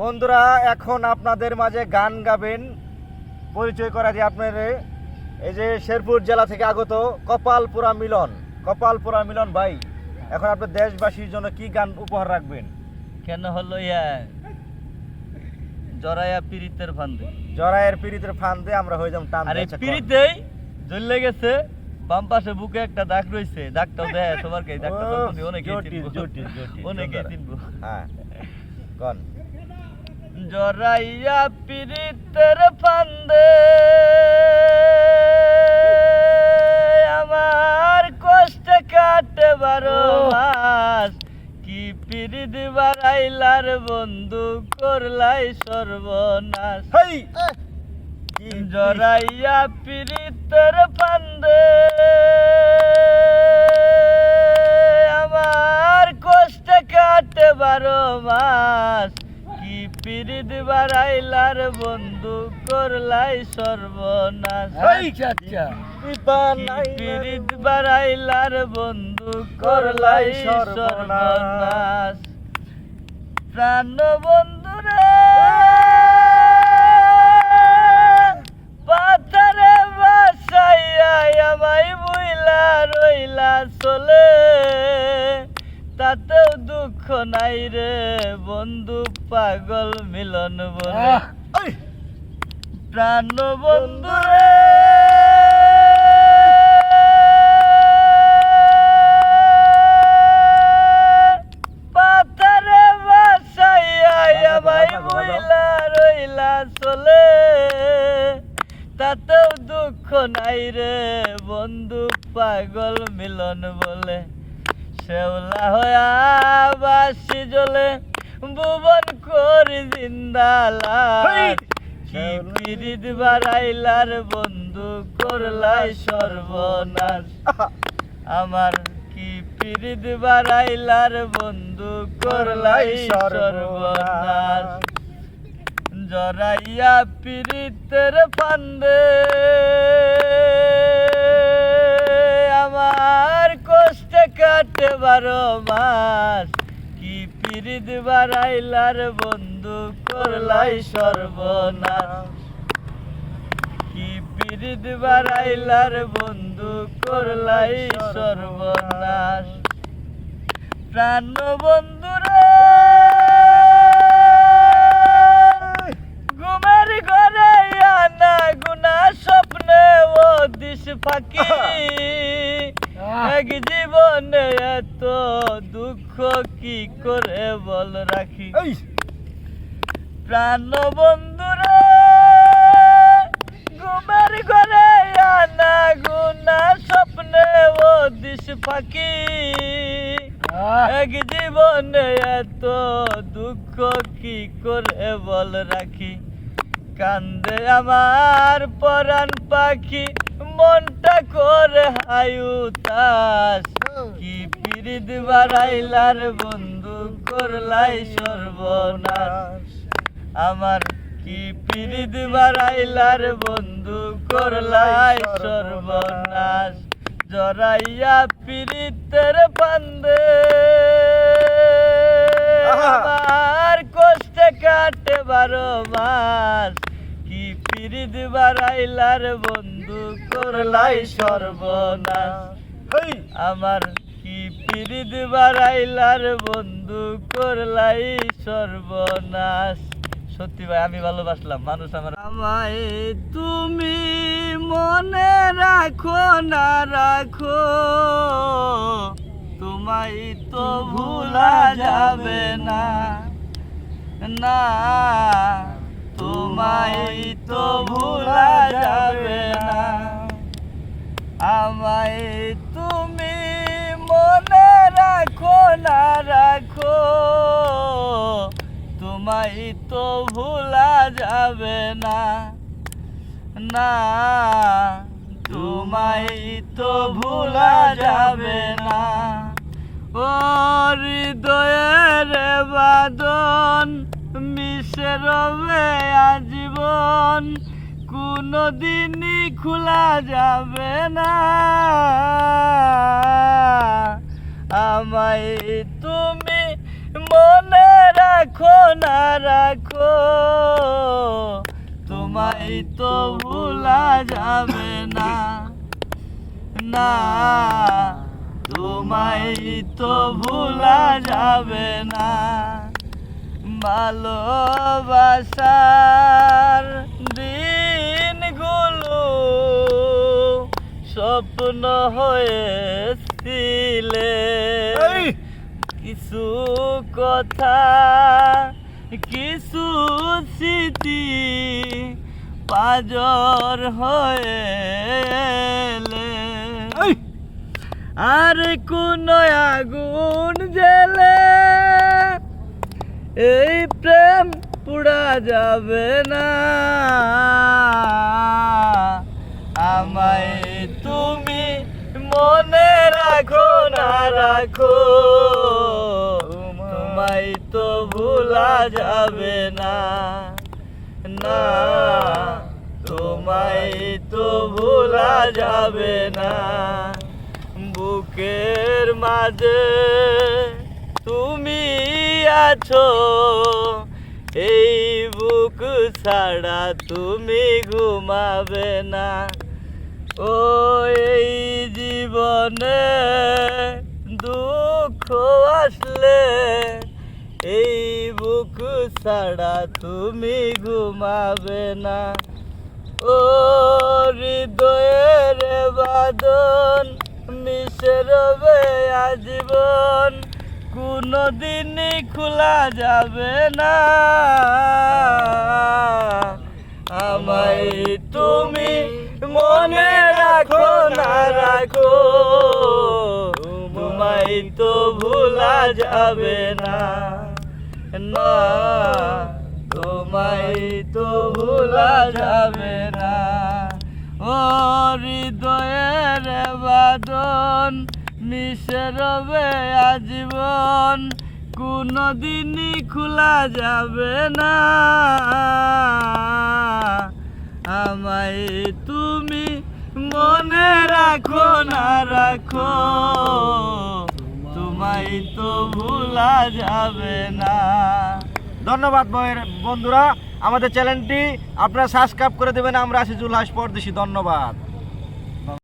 বন্ধুরা এখন আপনাদের মাঝে গান গাবেন। পরিচয় করা দিয়ে আপনাদের। এই যে শেরপুর জেলা থেকে আগত কপালপুরা মিলন। কপালপুরা মিলন ভাই এখন আপনার দেশবাসীর জন্য কি গান উপহার রাখবেন? কেন হলো ইয়া? জরায়া পিরিতের ফান্দে। জরায়ের পীড়িতের ফান দিয়ে আমরা হয়ে যাম টান আর বেচে জ্বললে গেছে বাম পাশে বুকে একটা দাগ রইছে। দাগটাও দেয় সবার কে দাগটা সম্বন্ধে অনেকেই জটিল, চিনবো। জটিল, জটিল, সুন্দর। চিনবো। হ্যাঁ। কন। জরাইয়া পিরিতের ফান্দে আমার কষ্ট কাটে বারো মাস। কি পিরিত বাড়াইলার বন্ধু করলাই সর্বনাশ। জরাইয়া পিরিতের ফান্দে আমার কষ্ট কাটে বারো মাস। কি পিরিত বাড়াইলার বন্ধু করলাই সর্বনাশ। পিরিত বাড়াইলার বন্ধু করলাই সর্বনাশ। প্রাণ বন্ধুরে পাথারে বাসাইয়া আমায় বুইলা রইলা চলে। নাই রে বন্ধু পাগল মিলন বলে প্রাণ বন্ধুরে পাথারে বাসাইয়া আমায় বুইলা রইলা চলে। তাতেও দুঃখ নাই রে বন্ধু পাগল মিলন বলে। শেওলা হয়া বাসি জ্বলে ভুবন করি জিন্দালা হেই! কি পিরিত বাড়াইলার বন্ধু করলাই সর্বনাশ। আমার কি পিরিত বাড়াইলার বন্ধু করলাই সর্বনাশ। জরাইয়া পিরিতের ফান্দে। কাটে বারো মাস কি পিরিত বাড়াইলার বন্ধু করলাই সর্বনাশ। কি পিরিত বাড়াইলার বন্ধু করলাই সর্বনাশ। প্রাণ বন্ধুরে ঘুমের ঘরে আনা গুনা স্বপ্নে ও দিশ ফাঁকি। এক জীবনে এত দুঃখ কি করে বল রাখি? প্রাণ বন্ধুরে ঘুমের ঘরে আনা গুনা স্বপ্নে ও দিশ ফাঁকি এক জীবনে এত দুঃখ কি করে বল রাখি? কান্দে আমার পরাণ পাখি মনটা করে হায়ুতাস কি পিরিত বাড়াইলার বন্ধু করলাই সর্বনাশ। আমার কি পিরিত বাড়াইলার বন্ধু করলাই সর্বনাশ। জরাইয়া পিরিতের পান্দে আমার কষ্ট কাটে বারো মাস। বাড়াইলার বন্ধু করলাই সর্বনাশ। আমার কি পিরিত বাড়াইলার বন্ধু করলাই সর্বনাশ? সত্যি ভাই আমি ভালোবাসলাম। মানুষ আমার আমায় তুমি মনে রাখো না রাখো তোমায় তো ভুলা যাবে না। না। তো ভুলা যাবে না। আমায় তুমি মনে রাখো, না রাখো। তোমায় তো ভুলা যাবে না। না, তোমায় তো ভুলা যাবে না। ও হৃদয়ের বাদন রবে আজীবন কোনো দিনই খোলা যাবে না। আমায় তুমি মনে রাখো, না রাখো, তোমায় তো ভুলা যাবে না। না, তোমায় তো ভুলা যাবে না। ভালোবাসার দিনগুলো স্বপ্ন হয়েছিলে। কিছু কথা কিছু স্মৃতি পাজর হয়ে আর কোন আগুন জেলে এই প্রেম পুড়া যাবে না। আমায় তুমি মনে রাখো, না রাখো। তোমায় তো ভুলা যাবে না। না, তোমায় তো ভুলা যাবে না। বুকের মাঝে আছো? এই বুক ছাড়া তুমি ঘুমাবে না। ও এই জীবনে দুঃখ আসলে, এই বুক ছাড়া তুমি ঘুমাবে না। ও হৃদয়ের বাদন মিশে রবে আজীবন কোনদিন খোলা যাবে না। আমায় তুমি মনে রাখো, না রাখো। তোমায় তো ভুলা যাবে না। না, তোমায় তো ভুলা যাবে না। ও হৃদয়ের বাদন মিশে রবে আজীবন, কোনদিনই খোলা যাবে না। আমায় তুমি মনে রাখো না রাখো, তোমায় তো ভুলা যাবে না। ধন্যবাদ বন্ধুরা, আমাদের চ্যানেলটি আপনারা সাবস্ক্রাইব করে দেবেন, আমরা আছি জুলহাস পরদেশি, ধন্যবাদ।